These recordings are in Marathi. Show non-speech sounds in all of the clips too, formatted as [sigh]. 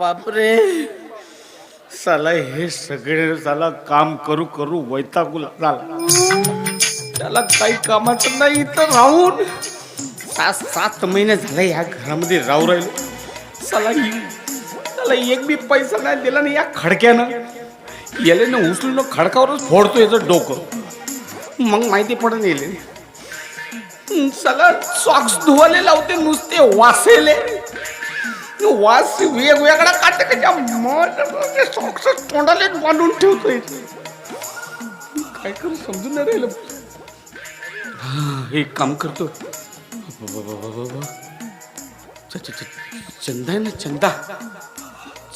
बापरे. साला हे सगळे साला काम करू करू वैतागू झाला. त्याला काही कामाचं नाही तर राहून. सात सात महिने झाले या घरामध्ये राहू राहिलो. साला ही त्याला एक बी पैसा नाही दिला नाही या खडक्यानं. याले ना उचलून खडकावरच फोडतो याचं डोकं. मग माहिती पडून येईल सगळं सॉक्स धुवाले लावते नुसते वासेले. वास वेगवेगळा काटे का सॉक्स तोंडाले बांधून ठेवतोय. काय करू समजून नाही राहिलं. हा, एक काम करतो. चंदा आहे ना चंदा.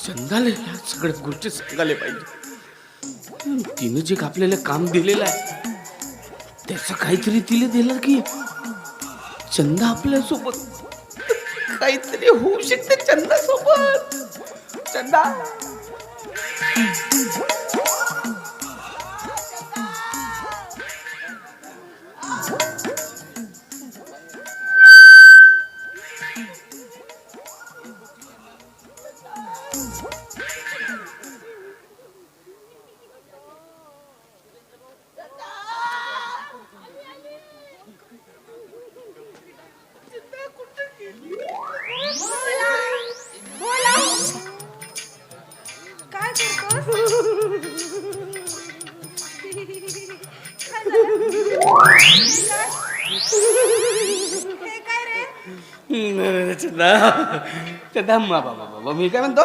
चंदाले ह्या सगळ्या गोष्टी सांगायला पाहिजे. तिनं जे आपल्याला काम दिलेलं आहे त्याचं काहीतरी तिला दिलं की? चंदा आपल्यासोबत. काहीतरी होऊ शकते चंदा सोबत चंदा. हे काय रे बाबा बाबा मी काय म्हणतो?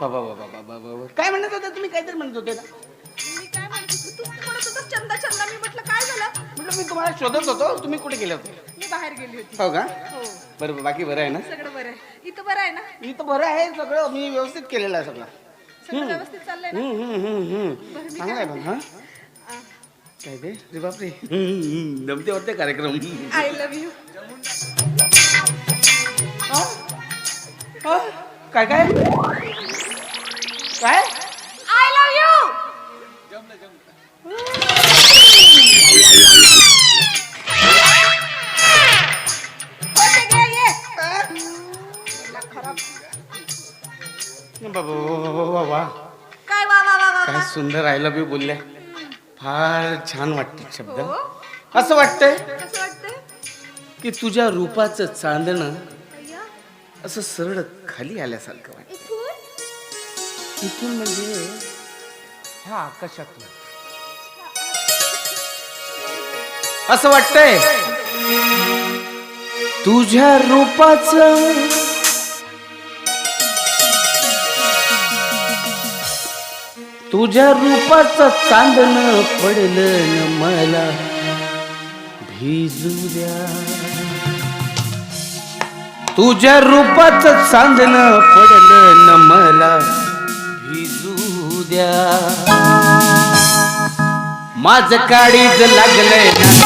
बाबा बाबा बाबा बाबा काय म्हणत होते तुम्ही? काहीतरी म्हणत होते ना. मी काय म्हणत होते? तू म्हणत होतास चंदा चंदा मी म्हटलं काय झालं म्हटलं मी तुम्हाला शोधत होतो. तुम्ही कुठे गेले होते? मी बाहेर गेली होती हो का? हो बरं बाकी बरं आहे ना? सगळं बरं आहे इथं बरं आहे ना मी तर बरं आहे सगळं. मी व्यवस्थित केलेलं आहे सगळं. सगळं व्यवस्थित चाललंय ना? हम्म, हम्म, हम्म, हम्म. बरं, मी चांगलं आहे पण हा? काय ते रे बापरे. जमते वाटते कार्यक्रम. आय लव्ह यू हा? हा? काय काय? काय? आय लव्ह यू बाबा वा वा वा काय सुंदर आय लव्ह यू बोलल्या. फार छान वाटते शब्द. हो. असं वाटतंय? कसं वाटतंय? की तुझ्या रूपाचं चांदणं अय्या. असं सरळ खाली आल्यासारखं वाटत. इथून? इथून म्हणजे ह्या आकाशातून. असं वाटतंय? तुझ्या रूपाचं तुझ्या रूपाचं चांदणं पडलं न मला. भिजू द्या. तुझ्या रूपाचं चांदणं पडलं मला. भिजू द्या. माझ काळीज लागलंय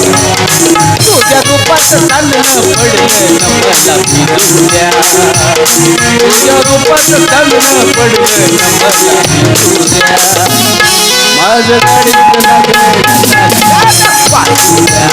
तुझ्या रूपात चालणं पडलं मला तुझ्या रूपात चालणं पडलं मला तुझ्या माझं गाडीत लागलं वाजू द्या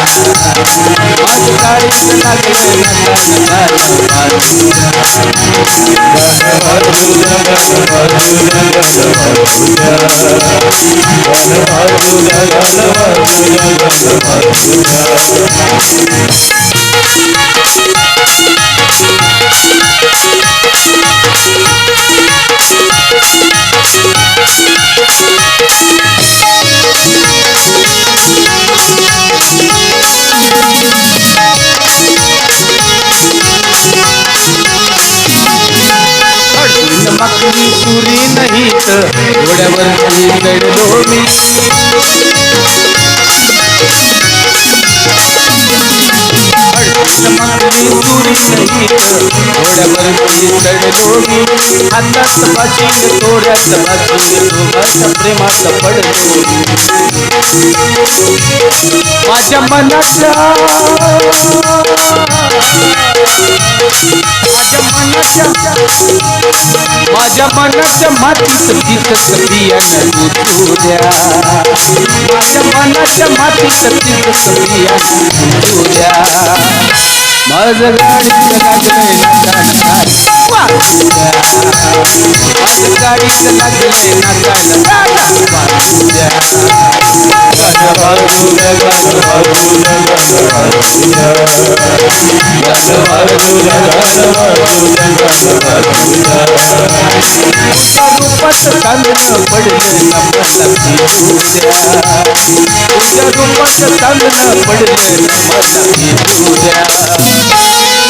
माझं गाडीत सुरी नाही तर मी अडून चमकली सहित थोड्यावरती चढलो मी हातात बाशिंग प्रेमात पडलो माझ्या मनाच्या माझ्या मनाच्या मातीत तिथंच बियाणं तुझ्या माझ्या मनाच्या मातीत तिथंच बियाणं तुझ्या माझं गाडीचं लागलंय नाचायला वाजूद्या माझं गाडीचं लागलंय नाचायला वाजूद्या रूपात चांदणं पडलं मला. फिरूद्या तुझ्या रूपात पडलं मला.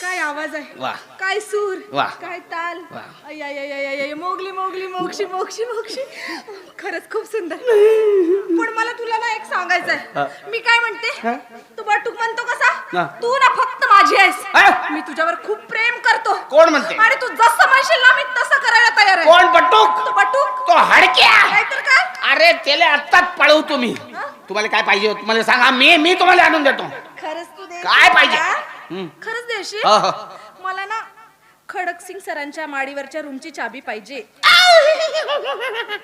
काय आवाज आहे? वा. काय सूर? वा. काय ताल? वा. अय, अय, अय, अय, अय, मोगली मोगली मोक्षी मोक्षी मोक्षी खरंच खूप सुंदर. [laughs] पण मला तुला ना एक सांगायचंय. मी काय म्हणते? तू बटूक म्हणतो हा. तू ना फक्त माझी हा? आहेस मी तुझ्यावर खूप प्रेम करतो. कोण म्हणते? आणि तू जसं म्हणशील ना मी तसं करायला तयार आहे. कोण? बटूक? तो बटूक? तो हडक्या! नाहीतर काय? अरे त्याला आत्ताच पळवतो मी. तुम्हाला काय पाहिजे होतं? मला सांगा मी मी तुम्हाला आणून देतो. खरंच तू देशील काय पाहिजे? मला? हं. खरंच देशील? हो, हो. मला ना खडक सिंग सरांच्या माडीवरच्या रूमची चाबी पाहिजे.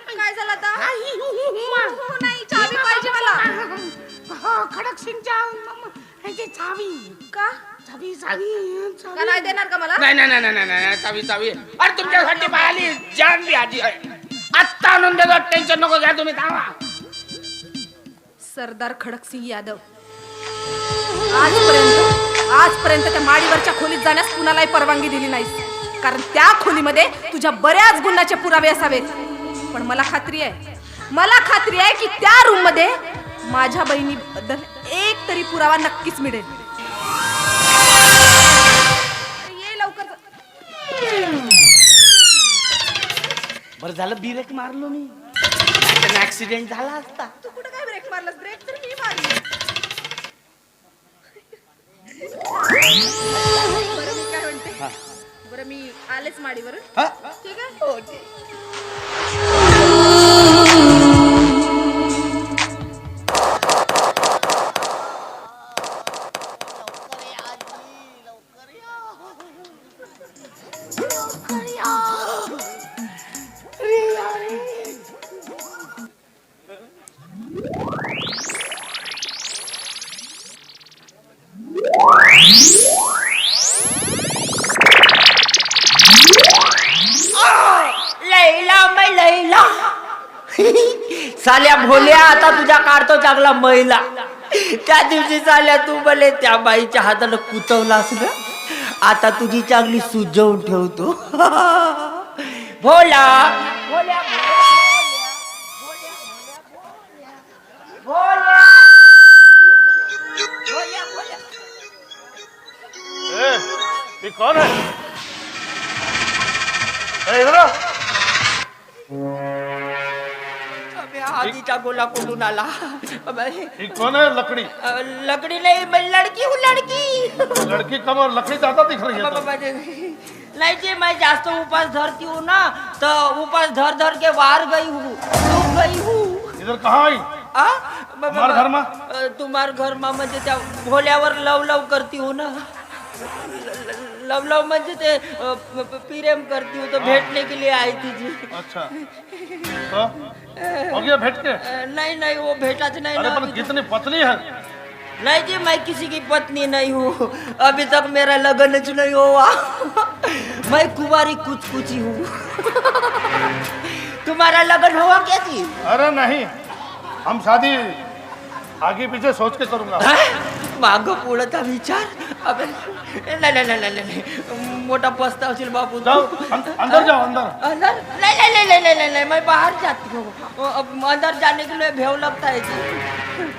काय झालं आता? हो, नाही चाबी पाहिजे मला. खडक सिंगच्या ह्याची चावी. का? चावी चावी चावी. का नाही देणार का मला? नाही नाही नाही नाही नाही नाही चावी चावी. अरे तुमच्यासाठी पाहिली. जानली आजी. आत्ता आणून देतो टेन्शन नको घ्या तुम्ही थांबा. सरदार खडक सिंग यादव. आजपर्यंत आजपर्यंत त्या माडीवरच्या खोलीत जाण्यास कुणालाही परवानगी दिली नाही कारण त्या खोलीमध्ये तुझ्या बऱ्याच गुन्ह्याचे पुरावे असावेत. पण मला खात्री आहे मला खात्री आहे की त्या रूममध्ये माझ्या बहिणीबद्दल एक तरी पुरावा नक्कीच मिळेल. ये लवकर. बरं झालं ब्रेक मारलो मी. ऍक्सिडेंट झाला असता. तू कुठं काय ब्रेक मारलास? ब्रेक तर मी मारली. बरं मी काय म्हणते? बरं मी आलेच माडीवर हा? ठीक आहे? लैला टाकला चांगला मैला. त्या दिवशी चालल्या तू भले त्या बाईच्या हातानं कुतवलास ना आता तुझी चांगली सुजवून ठेवतो. भोला कौन है आधीचा गोला कुठून आला. अबे, ये कौन है लकड़ी? लकड़ी नहीं मैं लड़की हूँ लड़की. लड़की कम और लकड़ी ज्यादा दिख रही है तो। नहीं जी मैं जास्त उपास धरती हूँ ना तो उपास धर धर के बाहर गई हूँ डूब गई हूँ. इधर कहाँ आई? आ? तुम्हार घर मा? अ, तुम्हार घर मा म्हणजे त्या भोल्यावर लव लव करती हूँ ना. ल- ल- लव लव म्हणजे ते प्रेम करती हूँ तो भेटने के लिए आई थी जी. अच्छा. तो? हो गया भेट के? नहीं नहीं वो भेटा नहीं अरे ना पर तो। कितनी पतली है? नहीं जी मैं किसी की पत्नी नहीं हूँ। अभी तक मेरा लगन च नहीं हुआ। मैं कुमारी कुछ कुछ ही। हूँ तुम्हारा लगन हुआ क्या थी अरे नहीं। हम शादी आगे पीछे सोच के करूंगा। माग पुढचा विचार। अबे नाही नाही नाही नाही नाही. मोठा पस्तावशील बापू. जाओ अं- अंदर जाओ अंदर अंदर नहीं नहीं नहीं नहीं नहीं नहीं मैं बाहर जाती हूँ अब अंदर जाने के लिए भेव लगता है जी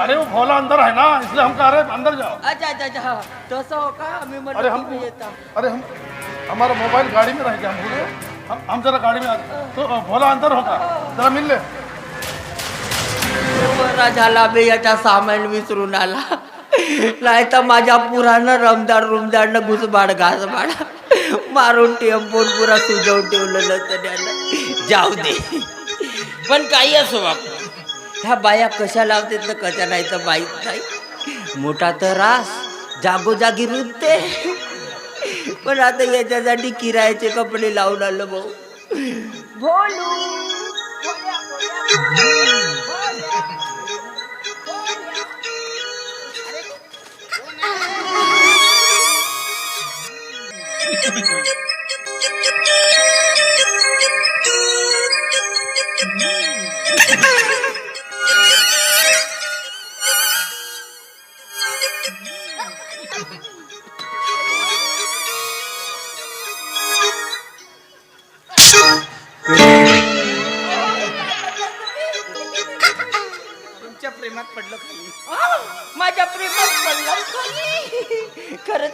अरे वो भोला अंदर है ना इसलिए हम कह रहे हैं अंदर जाओ. अच्छा अच्छा अच्छा हाँ तसं हो का मी अरे हम येता अरे हम हमारा मोबाइल गाड़ी में रह गया हम भूल गए हम, हम जरा गाड़ी में आ तो अ, भोला अंदर होगा। जरा मिल ले। बरा झाला बे याच्या सामान विसरून आला नाही तर माझ्या पुरानं रमदार रुमदारनं घुसबाड घासबाड मारून टेम्पोन पुरा सुजवून ठेवलेलं नसतं त्यानं. जाऊ दे. पण काही असो बापू. ह्या बाया कशा लावतात ना कशा नाही तर माहीत नाही. मोठा तर रास जागोजागी रुजते पण आता याच्यासाठी किरायाचे कपडे लावून आलं भाऊ. बोलू.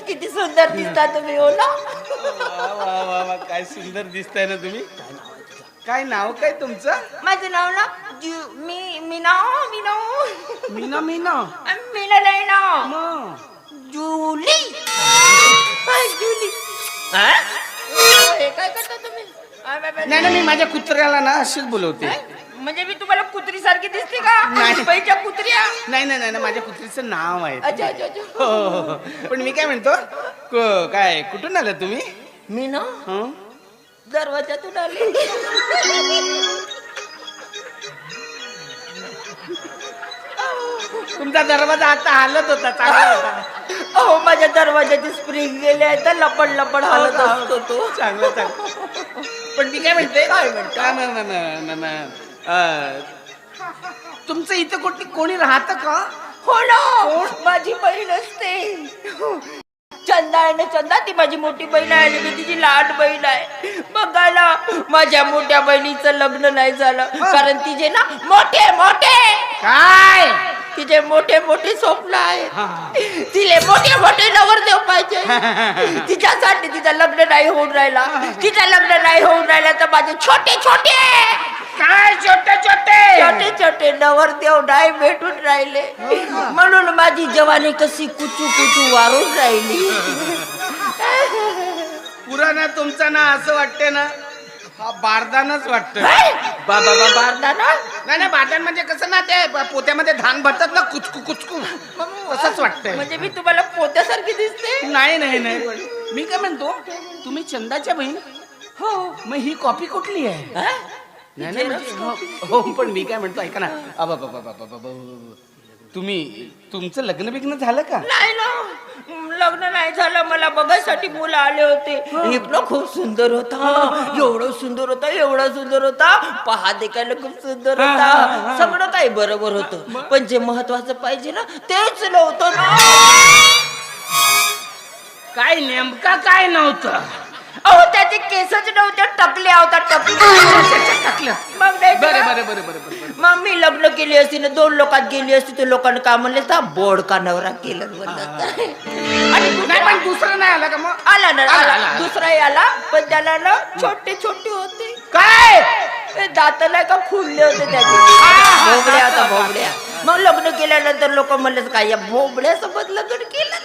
किती सुंदर दिसता तुम्ही हो ना? वा वा वा वा काय सुंदर दिसताय ना तुम्ही. काय नाव काय तुमचं? माझं नाव ना जु- मी मी नाव मी नाव मीना मीना. मीना नाही ना. मग? जुली. जुली. हा? हे काय करता तुम्ही? आ, नाही नाही मी माझ्या कुत्र्याला ना अशीच बोलवते? म्हणजे मी तुम्हाला कुत्री सारखी दिसते का? नाही. कुत्र्या? नाही नाही नाही नाही, माझ्या कुत्रीचं नाव आहे. अच्छा अच्छा अच्छा. हो, हो, हो. पण मी काय म्हणतो क- काय कुठून आलं तुम्ही? मी ना? हं? दरवाजातून आले. तुमचा दरवाजा आता हालत होता चांगला होता. अहो माझ्या दरवाजाची स्प्रिंग गेली आहे तर लपड लपड हालत असतो तो. चांगलं चांगलं. पण मी काय म्हणते काय म्हणतो? ना, ना, ना, ना, ना. अं, तुमचं इथं कोणी कोणी राहतं का? हो ना. माझी बहीण असते. चंदा आहे ना चंदा ती माझी मोठी बहीण आहे आणि मी तिची लहान बहीण आहे. बघायला माझ्या मोठ्या बहिणीचं लग्न नाही झालं. कारण तिचे ना मोठे मोठे. काय? तिचे मोठे मोठे स्वप्न आहे. तिले मोठे मोठे नवरदेव पाहिजे. तिच्यासाठी तिचं लग्न नाही होऊन राहिला. तिचं लग्न नाही होऊन राहिला तर माझे छोटे छोटे. काय छोटे छोटे? छोटे छोटे नवरदेव नाही भेटून राहिले. म्हणून माझी जवानी कशी कुचू कुचू वारून राहिली. पुराणा तुमचा ना असं वाटते ना हा बारदानच वाटत बाबा बाबा ना नाही नाही बारदान म्हणजे कसं ना ते पोत्यामध्ये धान भरतात ना कुचकू कुचकू. तसंच वाटतंय. म्हणजे मी तुम्हाला पोत्यासारखी दिसते? नाही नाही नाही. मी काय म्हणतो तुम्ही चंदाच्या बहीण? हो. मग ही कॉपी कुठली आहे? हा? नाही नाही म्हणजे हो हो, पण मी काय म्हणतो ऐका ना. अबा, बा, बा, बा, बा, बा, बा. तुम्ही तुमचं लग्न बिग्न झालं का? नाही ना. लग्न नाही झालं. मला बघायसाठी मुलं आले होते. हिपनो खूप सुंदर होता. एवढं सुंदर होता एवढा सुंदर होता. पहा देखायला खूप सुंदर होता. सगळं काही बरोबर होतं. पण जे महत्वाचं पाहिजे ना तेच नव्हतं ना. काय नेमका काय नव्हतं? अहो त्याचे केसच नव्हते टकले होता टकले टाकलं. मग नाही बरं का? बरं बरं बरं बरं बरं. मग मी लग्न केली असती ना दोन लोकात गेली असती तर लोकांना का म्हणले तर बोर्ड का नवरा केलं म्हणलं तर. आणि नाही दुसरा- पण दुसरं नाही आलं का मग? आला ना आला, आला. आला. दुसराही आला पण त्याला ना छोटे छोटे होते. काय? ते दात नाही का फुलले होते त्याचे? भोबड्या आता भोबड्या मग लग्न केल्यानंतर लोक म्हणले काय या भोबड्यासोबत लग्न केलं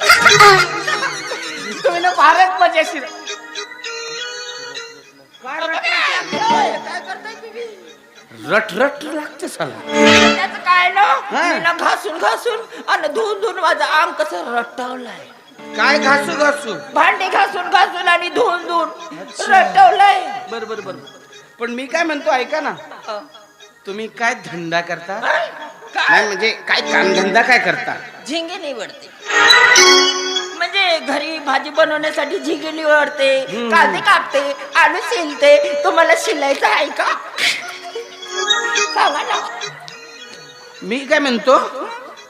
तुम्ही ना फारच मजेशीर. काय करताय तुम्ही? रट रट लागते साला. त्याचं काय ना? हा. मी ना घासून घासून आणि धुवून धुवून माझं अंग कसं रटवलंय. काय घासू घासू? भांडी घासून घासून आणि धुवून धुवून रटवलंय. बर बर बर पण मी काय म्हणतो ऐका ना. तुम्ही काय धंदा करता? नाही म्हणजे काय कामधंदा काय करता? झिंगे निवडते. म्हणजे घरी भाजी बनवण्यासाठी झिगे निवडते कांदे कापते आलू शिलते तुम्हाला शिलायचं आहे का? सांगा ना. मी काय म्हणतो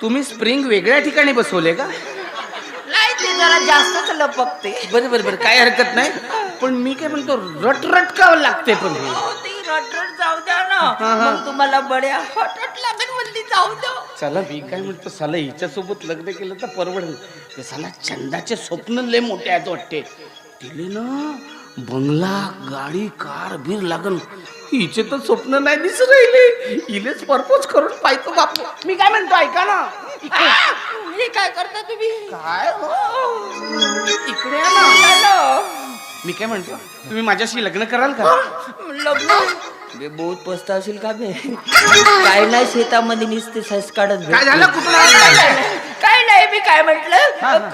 तुम्ही स्प्रिंग वेगळ्या ठिकाणी बसवले का? नाही ते जरा जास्तच लपकते. बरं बरं बरं काय हरकत नाही. पण मी काय म्हणतो रट रटकावं लागते पण. हे ती रटरट जाऊ द्या ना. मग तुम्हाला बड्या हटट लागेल म्हणली जाऊ द्या चला मी काय म्हणतो साला हिच्यासोबत लग्न केलं तर परवडेल. ते साला चंदाचे स्वप्न लय मोठे आहेत वाटते. तिले ना बंगला गाडी कार बीर लागन. हिचे तर स्वप्न नाही दिसू राहिले. हिलेच परपोज करून पाहतो बापू. मी काय म्हणतो ऐका ना. हे काय करता तुम्ही? काय हो? इकडे या ना. हॅलो. मी काय म्हणतो तुम्ही माझ्याशी लग्न कराल का? लग्न? बे बहुत पस्तावशील का बे? काय नाही शेतामध्ये नुसते सस काढत काय झालं? कुठला काय नाही मी काय म्हंटल?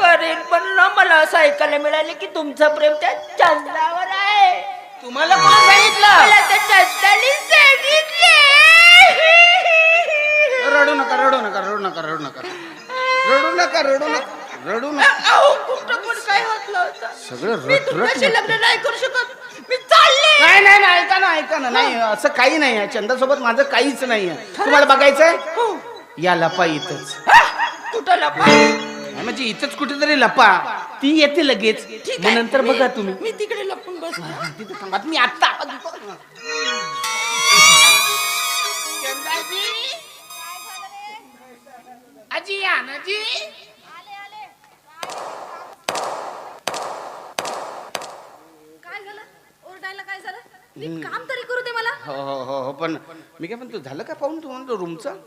करेन पण ना मला असं ऐकायला मिळाले की तुमचं प्रेम त्या चंद्रावर आहे. तुम्हाला कोण सांगितलं? मला त्या चंद्राने सांगितले. रडू नका रडू नका रडू नका रडू नका. रडू नका रडू नका रडू नका. अहो काय होतं सगळं मी रट रट तुमच्याशी लग्न नाही करू शकत. मी चालले. नाही नाही नाही ऐका ना ऐका ना. नाही असं काही नाही आहे. चंदासोबत माझं काहीच नाही आहे. तुम्हाला बघायचंय? या लपा इथंच. हा? कुठं लपा? नाही, म्हणजे इथंच कुठेतरी लपा. ती येते लगेच. ठीक मग आहे नंतर मी- बघा तुम्ही. मी तिकडे लपून बस तिथे थांबा. मी आता आजी या ना जी काय झालं ओरडायला काय काम तरी करू दे मला. हो हो हो हो पण मी काय म्हणतो झालं का पाहून तुम्हाला रूमचं?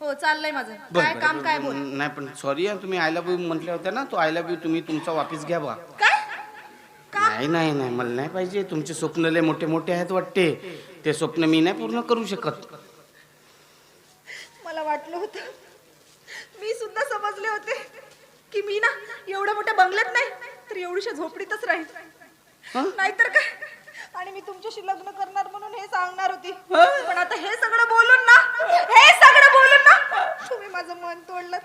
हो चाललंय माझं. बरं, काय बरं, काम बरं, काय. बोल? नाही पण सॉरी तुम्ही आय लव्ह यू म्हटल्या होत्या ना तो आय लव्ह यू तुम्ही तुमचा वापिस घ्या बा काय? का? नाही नाही नाही मला नाही पाहिजे. तुमचे स्वप्न लय मोठे मोठे आहेत वाटते. ते स्वप्न मी नाही पूर्ण करू शकत. मला वाटलं होतं मी सुद्धा समजले होते की मी ना एवढ्या मोठ्या बंगल्यात नाही तर एवढीशा झोपडीतच राहील नाहीतर काय? आणि मी तुमच्याशी लग्न करणार म्हणून हे सांगणार होती. पण आता हे सगळं बोलून ना हे सगळं बोलून ना तुम्ही माझं मन तोडलं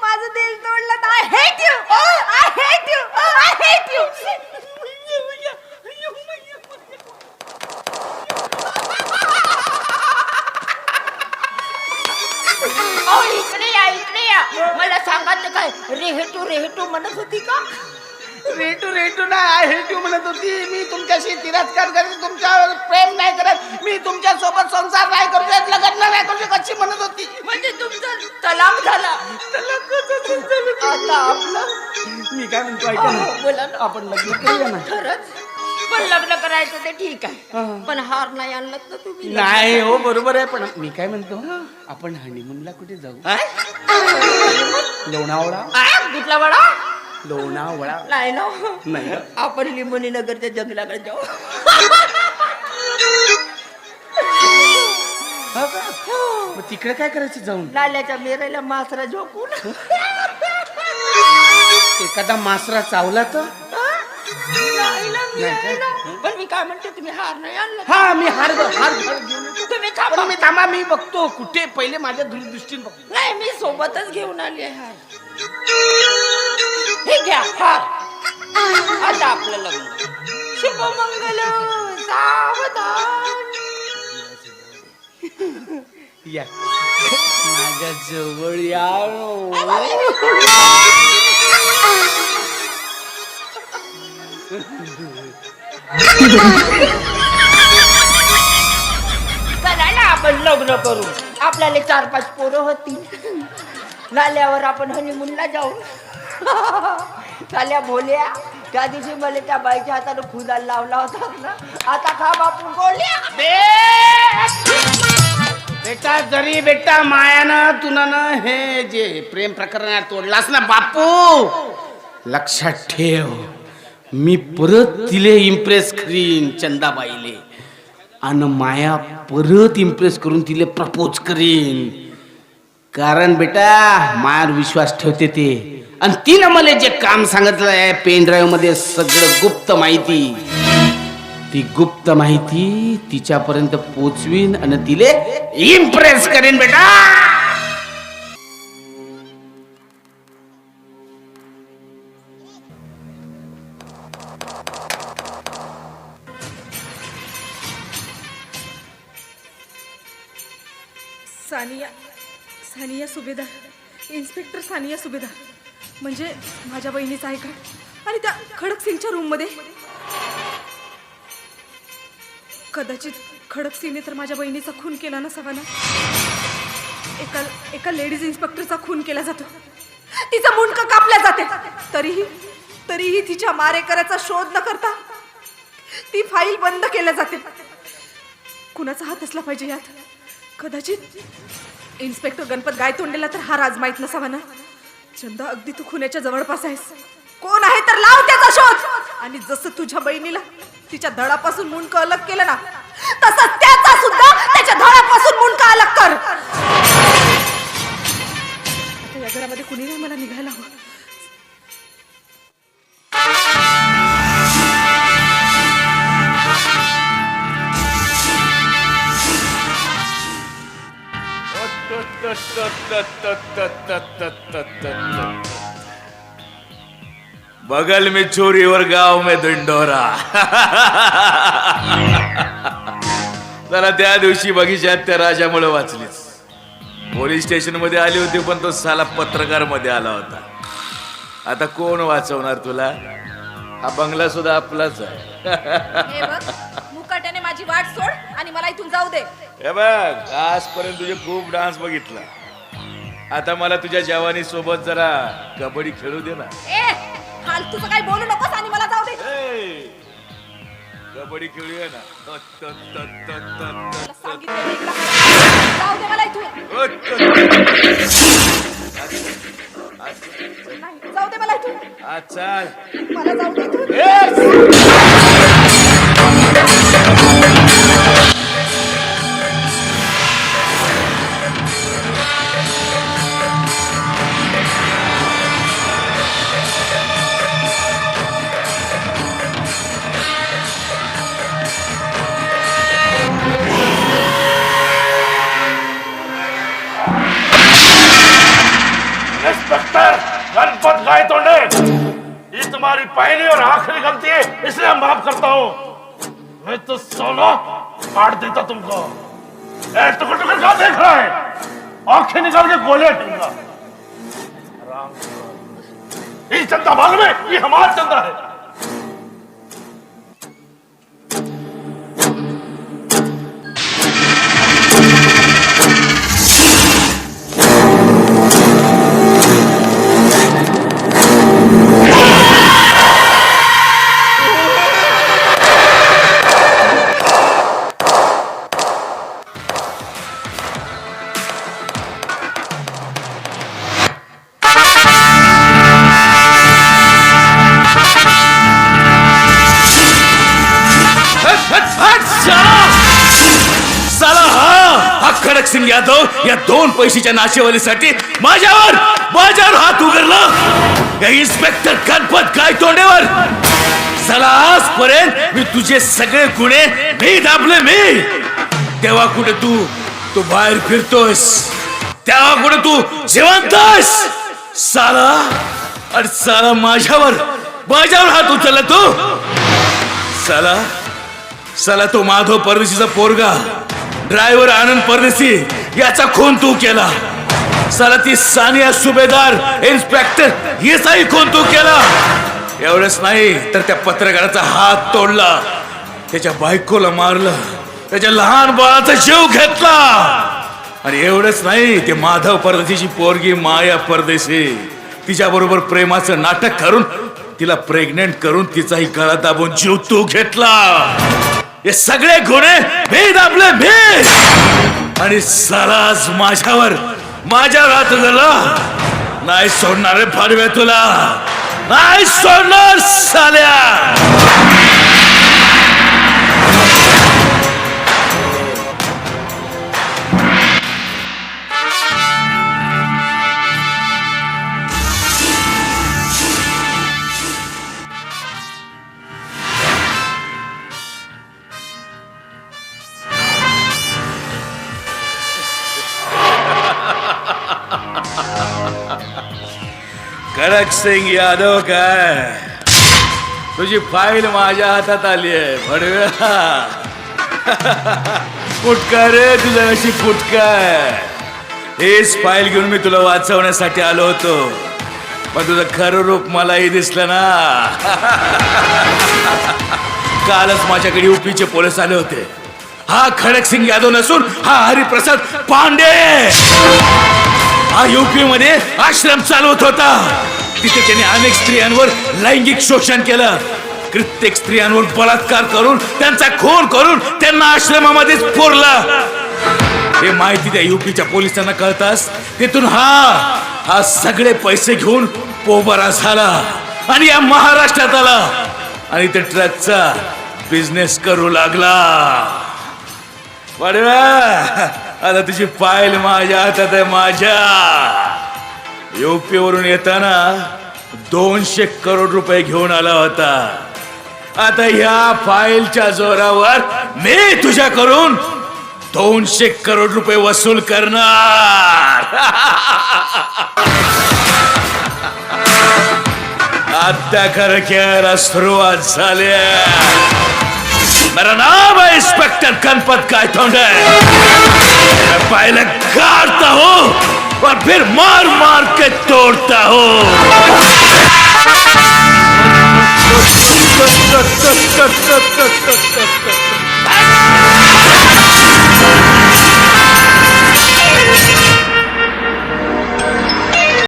माझं दिल तोडलं I hate you I hate you I hate you इकडे या इकडे या. मला सांगा ते काय रेहेटू रेहेटू म्हणत होती का? रेटू रेटू नाही आय हेट म्हणत होती. मी तुमच्याशी तिरस्कार करत तुमच्यावर प्रेम नाही करत. मी तुमच्यासोबत संसार नाही करू शकत लग्न नाही करू शकत अशी म्हणत होती. म्हणजे तुमचा तलाक झाला. आता आपलं मी काय म्हणतो ऐका ना. अहो, बोला ना. आपण लग्न करूया ना. खरंच. पण लग्न करायचं ते ठीक आहे. पण हार नाही आणलं ना तुम्ही. नाही हो बरोबर आहे. पण मी काय म्हणतो आपण हनीमूनला कुठे जाऊ? लोणावळा? कुठला वडा? लोणावळा. नाही ना. नाही ना? आपण लिंबोनी नगरच्या जंगलाकडे जाऊ. हा का? मग तिकडे काय करायचं जाऊन? लाल्याच्या मेरेला मासरा झोकून एखादा मासरा चावला तर? लायला मेरेला. पण मी काय म्हणते तुम्ही हार नाही आणला. हा मी हार हार. तुम्ही पण थांबा मी थांबा मी बघतो कुठे. पहिले माझ्या दृष्टीने बघतो. नाही मी सोबतच घेऊन आली आहे हार. हे घ्या हार आता आपलं लग्न. शुभमंगल सावधान. या. माझ्या जवळ या चला ना आपण लग्न करू. आपल्याला चार पाच पोरं होतील नाल्यावर आपण हनीमूनला जाऊ. [laughs] चाल्या भोल्या. त्या दिवशी मला त्या बाईच्या हाताने खुदाला लावला होता ना. आता खा बापू गोल्या बेटा जरी बेटा मायानं तुला ना हे जे प्रेम प्रकरण तोडलास ना बापू? लक्षात ठेव. मी परत तिले इम्प्रेस करीन चंदाबाईले. आणि माया परत इम्प्रेस करून तिले प्रपोज करीन. कारण बेटा मार विश्वास ठेवते ते. आणि तिनं मला जे काम सांगितलं आहे पेन ड्राईव्हमध्ये सगळं गुप्त माहिती. ती गुप्त माहिती तिच्यापर्यंत पोचवीन आणि तिले इम्प्रेस करेन बेटा. सानिया सानिया सुभेदार. इन्स्पेक्टर सानिया सुभेदार. म्हणजे माझ्या बहिणीचा आहे का? आणि त्या खडक सिंगच्या रूममध्ये कदाचित खडक सिंगने तर माझ्या बहिणीचा खून केला ना? सवाना एका एका लेडीज इन्स्पेक्टरचा खून केला जातो. तिचा मुंडका कापल्या जाते तरीही तरीही तिच्या मारेकऱ्याचा शोध न करता ती फाईल बंद केल्या जाते. कुणाचा हात असला पाहिजे यात? कदाचित इन्स्पेक्टर गणपत गायतोंडेला तर हा राज माहीत नसावा ना? चंदा अगदी तू खुन्याच्या जवळपास आहेस. कोण आहे तर लाव त्याचा शोध! आणि जसं तुझ्या बहिणीला तिच्या धडापासून मुंडकं अलग केलं ना तसं त्याचा सुद्धा त्याच्या धडापासून मुंडकं अलग कर! आता या घरामध्ये कुणी नाही मला निघायला हवं. बगल में चोरी और गाव में दंडोरा. जरा त्या दिवशी बगीच्यात त्या राजामुळे वाचलीच पोलीस स्टेशनमध्ये आली होती पण तो साला पत्रकारमध्ये आला होता. आता कोण वाचवणार तुला? हा बंगला सुद्धा आपलाच आहे. हे बघ मुकाट्याने माझी वाट सोड आणि मला इथून जाऊ दे. हे बघ आजपर्यंत तुझे खूप डान्स बघितला. आता मला तुझ्या जवानी सोबत जरा कबड्डी खेळू दे ना. ए फालतूचं काही बोलू नकोस आणि मला जाऊ दे. ए, कबड्डी खेळूया ना. त, त, त, त, त, तुला त, सांगितलं ना इकडं हलव. जाऊ दे मला इथून. त, त, नाही जाऊ दे मला इथून. आ, चल. मला जाऊ दे इथून. ए, इंस्पेक्टर गाय गायतोंडे ये तुम्हारी पहली और आखिरी गलती है, इसलिए हम माफ़ करता हूँ। मैं तो सोलो काट देता तुमको। टुकड़ टुकड़ क्या देख रहा है? आँखें निकाल के गोले दूँगा इस चंदा भाग में ये हमारा चंदा है। सिंग यादव या दोन पैशाच्या नाशेवालीसाठी माझ्यावर माझ्यावर हात उघडला. या इन्स्पेक्टर गणपत काय तोंडेवर चला आजपर्यंत मी तुझे सगळे गुन्हे मी दाबले मी. तेव्हा कुठे तू? तू बाहेर फिरतोस. तेव्हा कुठे तू जिवंत साला अरे साला माझ्यावर माझ्यावर हात उचलला तू. साला साला तो माधव परदेशीचा पोरगा. ड्रायव्हर आनंद परदेशी याचा खून तू केला. साला ती सानिया सुभेदार इन्स्पेक्टर याचाही खून तू केला. एवढंच नाही तर त्या पत्रकाराचा हात तोडला. त्याच्या बायकोला मारलं. त्याच्या लहान बाळाचा जीव घेतला. आणि एवढंच नाही ते माधव परदेशीची पोरगी माया परदेशी. तिच्या बरोबर प्रेमाचं नाटक करून तिला प्रेग्नेंट करून तिचाही गळा दाबून जीव तू घेतला. हे सगळे गुन्हे मी दाबले मी आणि सालाच माझ्यावर. माझ्यावर हात झाला नाही सोडणार रे फाडव्या तुला. नाही सोडणार साल्या. खडक सिंग यादव काय? तुझी फाईल माझ्या हातात आली आहे भडव्या. [laughs] फुटका रे तुझ्या अशी फुटका हेच फाईल घेऊन मी तुला वाचवण्यासाठी आलो होतो. पण तुझं खरं रूप मलाही दिसलं ना. [laughs] कालच माझ्याकडे युपीचे पोलीस आले होते. हा खडक सिंग यादव नसून हा हरिप्रसाद पांडे! हा युपी मध्ये आश्रम चालवत होता. तिथे त्याने अनेक स्त्रियांवर लैंगिक शोषण केलं. कित्येक स्त्रियांवर बलात्कार करून त्यांचा खून करून त्यांना आश्रमामध्येच पुरला. हे माहिती त्या युपीच्या पोलिसांना कळतास तिथून हा हा सगळे पैसे घेऊन पोबरा झाला आणि या महाराष्ट्रात आला. आणि ते ट्रकचा बिझनेस करू लागला. पडवा आता तुझी पायल माझ्या हातात आहे माझ्या. युपीवरून येताना दोनशे करोड रुपये घेऊन आला होता. आता ह्या फाईलच्या जोरावर मी तुझ्या करून दोनशे करोड रुपये वसूल करणार. [laughs] आता खरं खेळायला सुरुवात झाली मेरा नाम है इंस्पेक्टर गणपत गायतोंडे मैं पहले काटता हूँ और फिर मार मार के तोड़ता हूँ